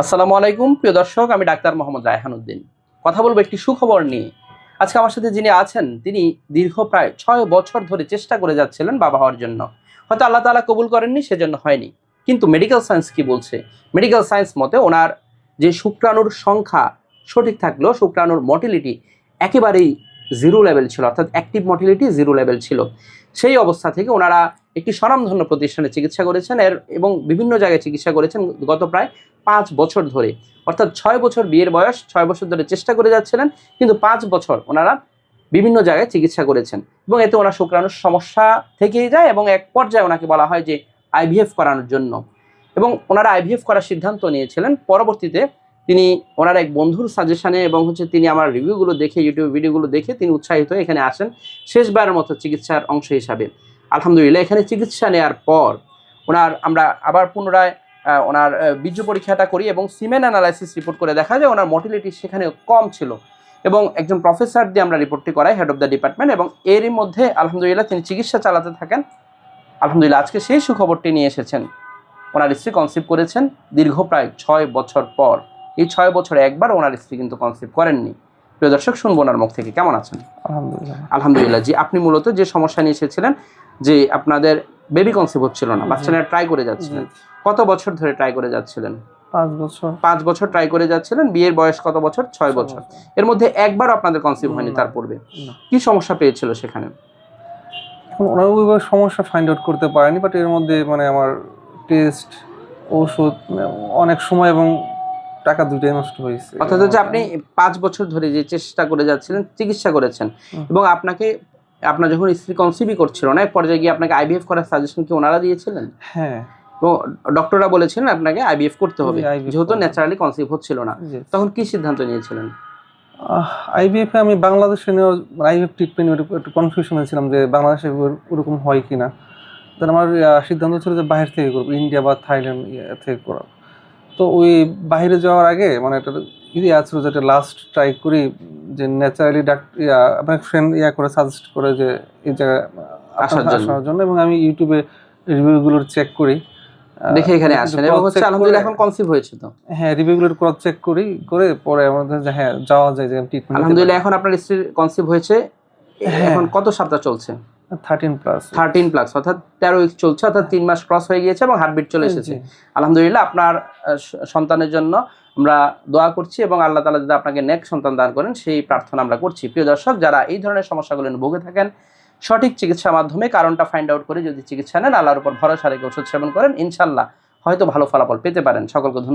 আসসালামু আলাইকুম, প্রিয় দর্শক, আমি ডাক্তার মোহাম্মদ রায়হান উদ্দিন। কথা বলব একটি সুখবর নিয়ে। আজকে আমার সাথে যিনি আছেন, তিনি দীর্ঘ প্রায় ছয় বছর ধরে চেষ্টা করে যাচ্ছিলেন বাবা হওয়ার জন্য। হয়তো আল্লাহ তালা কবুল করেননি, সেজন্য হয়নি। কিন্তু মেডিকেল সায়েন্স কি বলছে? মেডিকেল সায়েন্স মতে ওনার যে শুক্রাণুর সংখ্যা সঠিক থাকলেও শুক্রাণুর মটিলিটি একেবারেই জিরো লেভেল ছিল, অর্থাৎ অ্যাক্টিভ মটিলিটি জিরো লেভেল ছিল। সেই অবস্থা থেকে ওনারা একটি স্বনামধন্য প্রতিষ্ঠানে চিকিৎসা করেছেন, এর এবং বিভিন্ন জায়গায় চিকিৎসা করেছেন গত প্রায় পাঁচ বছর ধরে। অর্থাৎ ছয় বছর বিয়ের বয়স, ছয় বছর ধরে চেষ্টা করে যাচ্ছিলেন, কিন্তু পাঁচ বছর ওনারা বিভিন্ন জায়গায় চিকিৎসা করেছেন। এবং এতে ওনার শুক্রাণুর সমস্যা থেকেই যায় এবং এক পর্যায়ে ওনাকে বলা হয় যে আইভিএফ করানোর জন্য। এবং ওনারা আইভিএফ করার সিদ্ধান্ত নিয়েছিলেন, পরবর্তীতে তিনি ওনার এক বন্ধুর সাজেশনে এবং হচ্ছে তিনি আমার রিভিউগুলো দেখে ইউটিউব ভিডিওগুলো দেখে তিনি উৎসাহিত এখানে আসেন শেষবারের মতো চিকিৎসার অংশ হিসাবে। আলহামদুলিল্লাহ, এখানে চিকিৎসা নেওয়ার পর ওনার আমরা আবার পুনরায় ওনার বীর্য পরীক্ষাটা করি এবং সিমেন অ্যানালাইসিস রিপোর্ট করে দেখা যায় ওনার মর্টিলিটি সেখানে কম ছিল এবং একজন প্রফেসর দিয়ে আমরা রিপোর্টটি করাই হেড অফ দ্য ডিপার্টমেন্ট এবং এরই মধ্যে আলহামদুলিল্লাহ তিনি চিকিৎসা চালাতে থাকেন। আলহামদুলিল্লাহ, আজকে সেই সুখবরটি নিয়ে এসেছেন। ওনার স্ত্রী কনসিভ করেছেন দীর্ঘ প্রায় ছয় বছর পর। এই ছয় বছরে একবার ওনার স্ত্রী কিন্তু কনসেপ্ট করেননি। প্রিয় দর্শক শুনব ওনার মুখ থেকে। কেমন আছেন? আলহামদুলিল্লাহ। আলহামদুলিল্লাহ। জি আপনি মূলত যে সমস্যা নিয়ে এসেছিলেন যে আপনাদের বেবি কনসিভ হচ্ছিল না বাচ্চা নেওয়ার ট্রাই করে যাচ্ছিলেন কত বছর ধরে ট্রাই করে যাচ্ছিলেন? পাঁচ বছর। পাঁচ বছর ট্রাই করে যাচ্ছিলেন বিয়ের বয়স কত বছর? ছয় বছর। এর মধ্যে একবার আপনাদের কনসিভ হয়নি তার পূর্বে। কি সমস্যা পেয়েছিল সেখানে? ওইভাবে সমস্যা ফাইন্ড আউট করতে পারেনি বাট এর মধ্যে মানে আমার টেস্ট ওষুধ মানে অনেক সময় এবং টাকা দুইটাই নষ্ট হয়েছে অর্থাৎ হচ্ছে আপনি পাঁচ বছর ধরে যে চেষ্টা করে যাচ্ছিলেন চিকিৎসা করেছেন। এবং আপনাকে আপনার যখন স্ত্রী কনসিভই করছিল না এক পর্যায়ে গিয়ে আপনাকে আইভিএফ করার সাজেশন কি ওনারা দিয়েছিলেন? হ্যাঁ। তো ডক্টররা বলেছিলেন আপনাকে আইভিএফ করতে হবে যেহেতু ন্যাচারালি কনসিভ হচ্ছিল না। তখন কি সিদ্ধান্ত নিয়েছিলেন? আইবিএফ আমি বাংলাদেশে নেওয়ার আইবিএফ ট্রিটমেন্ট একটু কনফিউশন হয়েছিলাম যে বাংলাদেশে ওরকম হয় কি না তার আমার সিদ্ধান্ত ছিল যে বাইরে থেকে করব ইন্ডিয়া বা থাইল্যান্ড ইয়ে থেকে করা তো ওই বাইরে যাওয়ার আগে মানে একটা ইয়ে আছিল যেটা লাস্ট ট্রাই করি যে ন্যাচারালি ডাক্তার আপনার ফ্রেন্ড ইয়া করে সাজেস্ট করে যে এই জায়গায় আসার জন্য। এবং আমি ইউটিউবে রিভিউগুলো চেক করি। দেখে এখানে আসেন এবং হচ্ছে আলহামদুলিল্লাহ এখন কনসিভ হয়েছে তো। হ্যাঁ রিভিউগুলো ক্রস চেক করি করে পরে আমাদের যে হ্যাঁ যাওয়া যায় যে ট্রিটমেন্ট আলহামদুলিল্লাহ এখন আপনার স্ত্রীর কনসিভ হয়েছে। হ্যাঁ। এখন কত সপ্তাহ চলছে? থার্টিন প্লাস থার্টিন প্লাস অর্থাৎ তেরো উইক চলছে অর্থাৎ তিন মাস ক্রস হয়ে গিয়েছে এবং হার্টবিট চলে এসেছে। আলহামদুলিল্লাহ আপনার সন্তানের জন্য আমরা দোয়া করছি এবং আল্লাহ তালা যদি আপনাকে নেক সন্তান দান করেন সেই প্রার্থনা আমরা করছি। প্রিয় দর্শক যারা এই ধরনের সমস্যাগুলো ভুগে থাকেন সঠিক চিকিৎসার মাধ্যমে কারণটা ফাইন্ড আউট করে যদি চিকিৎসা নেন আল্লাহর উপর ভরসা রেখে ওষুধ সেবন করেন ইনশাল্লাহ হয়তো ভালো ফলাফল পেতে পারেন। সকলকে